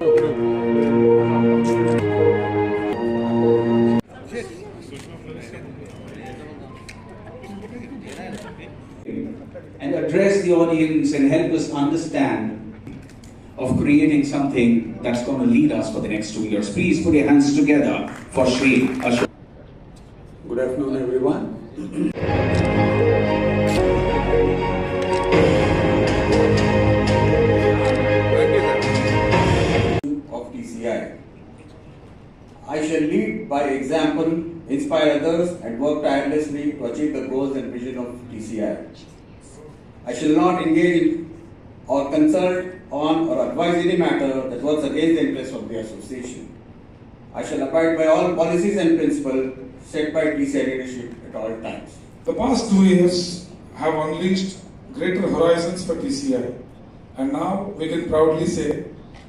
and address the audience and help us understand of creating something that's going to lead us for the next two years. Please put your hands together for Sri Ashok. Good afternoon, everyone. TCI. I shall lead by example, inspire others, and work tirelessly to achieve the goals and vision of TCI. I shall not engage in or consult on or advise any matter that works against the interests of the association. I shall abide by all policies and principles set by TCI leadership at all times. The past two years have unleashed greater horizons for TCI, and now we can proudly say,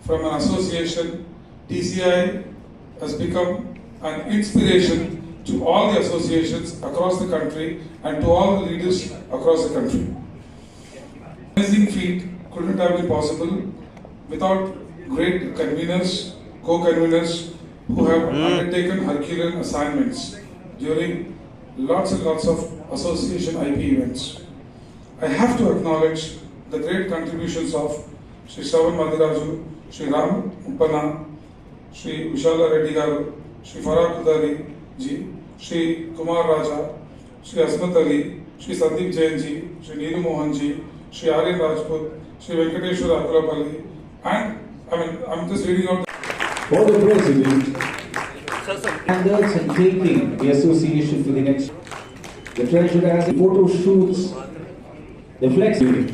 from an association, TCI has become an inspiration to all the associations across the country and to all the leaders across the country. Amazing feat couldn't have been possible without great conveners, co-conveners who have mm. undertaken Herculean assignments during lots and lots of association IP events. I have to acknowledge the great contributions of Shri Shravan Madiraju Shri Ram Upna Shri Vishal Redigar Shri Farakhudari ji Shri Kumar Raja Shri Asmat Ali Shri Sadeep Jain ji Shri Neeru Mohan ji Shri Arya Rajput Shri Venkateshwar Akalpalli and I mean I am just reading out for the president and then taking the association for the next the treasurer has photo shoots the flex unit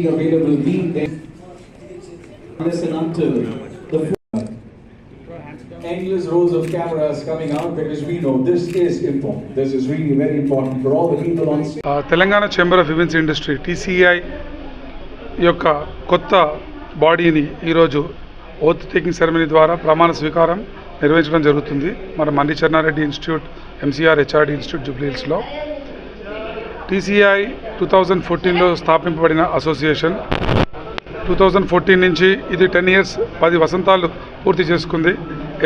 being available being there. Listen until the endless rows of cameras coming out because we know this is important. This is really very important for all the people on stage. ఆ, Telangana chamber of events industry TCI యొక్క కొత్త బాడీని ఈరోజు oath taking ceremony ద్వారా ప్రమాణ స్వీకారం నిర్వహించడం జరుగుతుంది మన Marri Channa Reddy institute MCR HRD institute జూబ్లీహిల్స్లో టీసీఐ టూ థౌజండ్ ఫోర్టీన్లో స్థాపింపబడిన అసోసియేషన్. టూ థౌజండ్ ఫోర్టీన్ నుంచి ఇది టెన్ ఇయర్స్ పది వసంతాలు పూర్తి చేసుకుంది.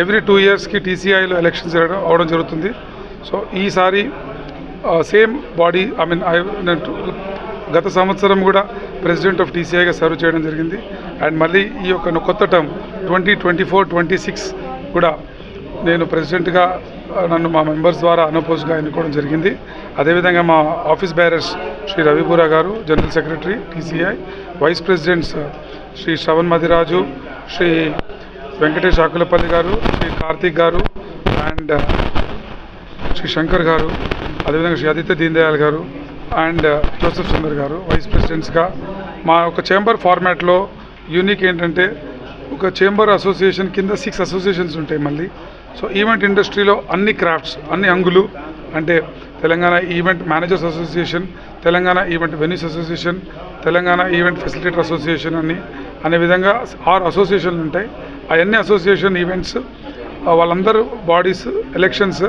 ఎవ్రీ టూ ఇయర్స్కి టీసీఐలో ఎలక్షన్స్ జరగడం అవడం జరుగుతుంది. సో ఈసారి same body I mean I గత సంవత్సరం కూడా ప్రెసిడెంట్ ఆఫ్ టీసీఐగా సర్వ్ చేయడం జరిగింది. అండ్ మళ్ళీ ఈ యొక్క కొత్త term twenty twenty four twenty six కూడా నేను ప్రెసిడెంట్గా నన్ను మా మెంబర్స్ ద్వారా అనపోజ్గా ఎన్నుకోవడం జరిగింది. అదేవిధంగా మా ఆఫీస్ బ్యారర్స్ శ్రీ రవిబూరా గారు general secretary TCI vice presidents Shri Shravan Madhiraju Shri Venkatesh Akulapalli గారు శ్రీ కార్తీక్ గారు అండ్ శ్రీ శంకర్ గారు అదేవిధంగా శ్రీ ఆదిత్య దీన్ దయాల్ గారు అండ్ జోసెఫ్ సుందర్ గారు వైస్ ప్రెసిడెంట్స్గా. మా యొక్క చేంబర్ ఫార్మాట్లో యూనిక్ ఏంటంటే ఒక చేంబర్ అసోసియేషన్ కింద సిక్స్ అసోసియేషన్స్ ఉంటాయి మళ్ళీ. సో ఈవెంట్ ఇండస్ట్రీలో అన్ని క్రాఫ్ట్స్ అన్ని అంగులు అంటే Telangana event managers association Telangana event venues association Telangana event facilitator association అని అనే విధంగా ఆరు అసోసియేషన్లు ఉంటాయి. అవన్నీ అసోసియేషన్ ఈవెంట్స్ వాళ్ళందరూ bodies elections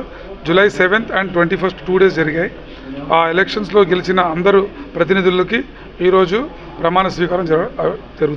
July seventh and twenty first two days జరిగాయి. ఆ ఎలక్షన్స్లో గెలిచిన అందరూ ప్రతినిధులకి ఈరోజు ప్రమాణ స్వీకారం జరుగుతుంది.